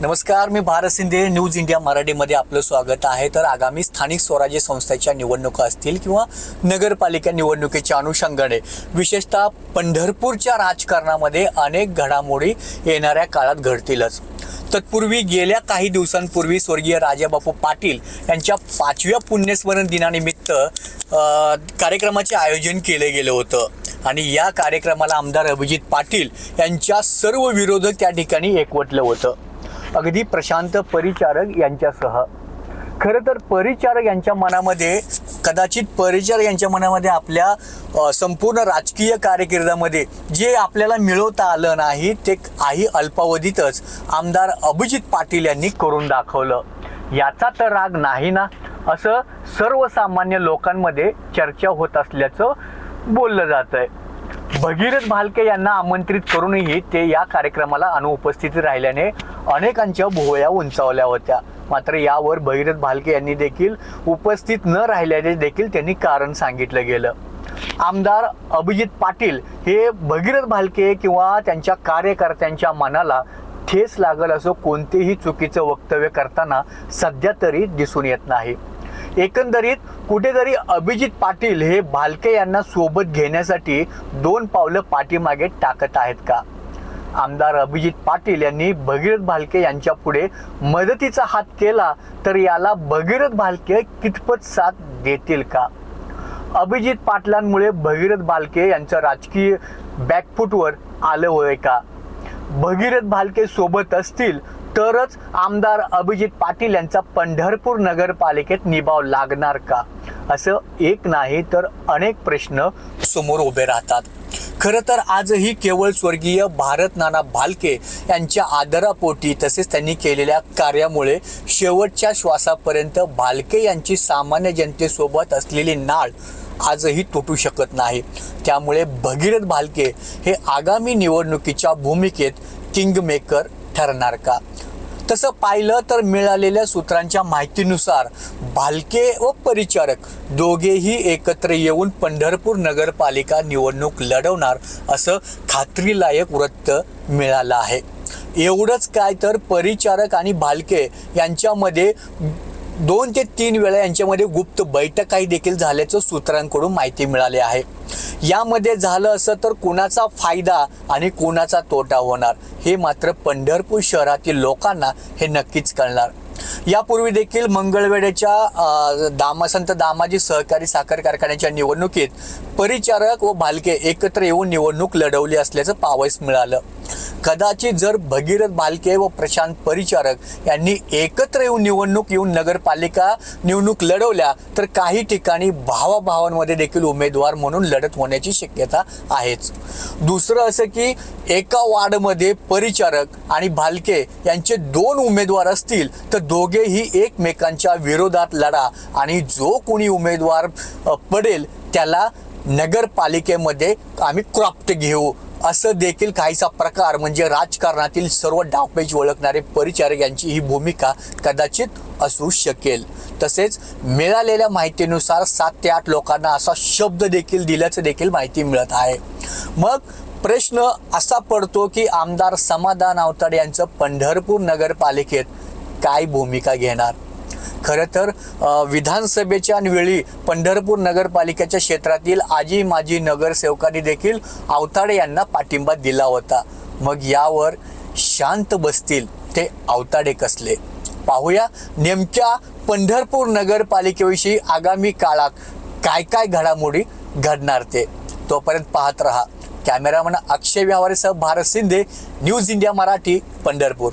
नमस्कार मी Bharat Shinde news India मराठीमध्ये आपलं स्वागत आहे. तर आगामी स्थानिक स्वराज्य संस्थेच्या निवडणुका असतील किंवा नगरपालिका निवडणुकीच्या अनुषंगाने विशेषतः पंढरपूरच्या राजकारणामध्ये अनेक घडामोडी येणाऱ्या काळात घडतीलच. तत्पूर्वी गेल्या काही दिवसांपूर्वी स्वर्गीय राजाबापू पाटील यांच्या पाचव्या पुण्यस्मरण दिनानिमित्त कार्यक्रमाचे आयोजन केले गेलं होतं. आणि या कार्यक्रमाला आमदार अभिजित पाटील यांच्या सर्व विरोधक त्या ठिकाणी एकवटलं होतं. अगदी प्रशांत परिचारक यांच्यासह. खरं तर परिचारक यांच्या मनामध्ये कदाचित परिचारक यांच्या मनामध्ये आपल्या संपूर्ण राजकीय कारकिर्दीमध्ये जे आपल्याला मिळवता आलं नाही ते काही अल्पावधीतच आमदार अभिजित पाटील यांनी करून दाखवलं. याचा तर राग नाही ना? असं सर्वसामान्य लोकांमध्ये चर्चा होत असल्याचं बोललं जात आहे भगीरथ भालके यांना आमंत्रित करूनही ते या कार्यक्रमाला अनुपस्थित राहिल्याने अनेकांच्या भोवळ्या उंचावल्या होत्या. मात्र यावर भगीरथ भालके यांनी देखील उपस्थित न राहिल्याने देखील त्यांनी कारण सांगितलं गेलं. आमदार अभिजित पाटील हे भगीरथ भालके किंवा त्यांच्या कार्यकर्त्यांच्या मनाला ठेस लागल असं कोणतेही चुकीचं वक्तव्य करताना सध्या तरी दिसून येत नाही. एकंदरीत कुठेतरी अभिजित पाटील हे भालके यांना सोबत घेण्यासाठी दोन पावलं पाठीमागे टाकत आहेत का? आमदार अभिजित पाटील यांनी भगीरथ भालके यांच्या पुढे मदतीचा हात केला तर याला भगीरथ भालके कितपत साथ देतील का? अभिजित पाटलांमुळे भगीरथ भालके यांचं राजकीय बॅकफुटवर आलं होय का? भगीरथ भालके सोबत असतील तरच आमदार अभिजित पाटील यांचा पंढरपूर नगरपालिकेत निभाव लागणार का? असं एक नाही तर अनेक प्रश्न समोर उभे राहतात. खरं तर आजही केवळ स्वर्गीय भारत नाना भालके यांच्या आदरापोटी तसेच त्यांनी केलेल्या कार्यामुळे शेवटच्या श्वासापर्यंत भालके यांची सामान्य जनतेसोबत असलेली नाळ आजही तुटू शकत नाही. त्यामुळे भगीरथ भालके हे आगामी निवडणुकीच्या भूमिकेत किंगमेकर ठरणार का? तसं पाहिलं तर मिळालेल्या सूत्रांच्या माहितीनुसार भालके व परिचारक दोघेही एकत्र येऊन पंढरपूर नगरपालिका निवडणूक लढवणार असं खात्रीलायक वृत्त मिळालं आहे. एवढंच काय तर परिचारक आणि भालके यांच्यामध्ये दोन ते तीन वेळा यांच्यामध्ये गुप्त बैठकाही देखील झाल्याचं सूत्रांकडून माहिती मिळाली आहे. यामध्ये झालं असं तर कुणाचा फायदा आणि कुणाचा तोटा होणार हे मात्र पंढरपूर शहरातील लोकांना हे नक्कीच कळणार. यापूर्वी देखील मंगळवेड्याच्या अ, दामा संत दामाजी सहकारी साखर कारखान्याच्या निवडणुकीत परिचारक व भालके एकत्र येऊन निवडणूक लढवली असल्याचं पावस मिळालं. कदाचित जर भगीरथ भालके व प्रशांत परिचारक यांनी एकत्र येऊन निवडणूक येऊन नगरपालिका निवडणूक लढवल्या तर काही ठिकाणी भावाभावांमध्ये देखील उमेदवार म्हणून लढत होण्याची शक्यता आहेच. दुसरं असं की एका वार्डमध्ये परिचारक आणि भालके यांचे दोन उमेदवार असतील तर दोघेही एकमेकांच्या विरोधात लढा आणि जो कोणी उमेदवार पडेल त्याला नगरपालिकेमध्ये आम्ही क्रॉप्ट घेऊ. असं देखील काहीसा प्रकार म्हणजे राजकारणातील सर्व डावपेच ओळखणारे परिचारक यांची ही भूमिका कदाचित असू शकेल. तसेच मिळालेल्या माहितीनुसार सात ते आठ लोकांना असा शब्द देखील दिल्याचं देखील माहिती मिळत आहे. मग प्रश्न असा पडतो की आमदार समाधान अवताड यांचं पंढरपूर नगरपालिकेत काय भूमिका घेणार? खरं तर विधानसभेच्या वेळी पंढरपूर नगरपालिकेच्या क्षेत्रातील आजी माजी नगरसेवकांनी देखील आवताडे यांना पाठिंबा दिला होता. मग यावर शांत बसतील ते आवताडे कसले? पाहूया नेमक्या पंढरपूर नगरपालिकेविषयी आगामी काळात काय काय घडामोडी घडणार ते. तोपर्यंत पाहत रहा. कॅमेरामन अक्षय व्यवहारेसह भारत शिंदे न्यूज इंडिया मराठी पंढरपूर.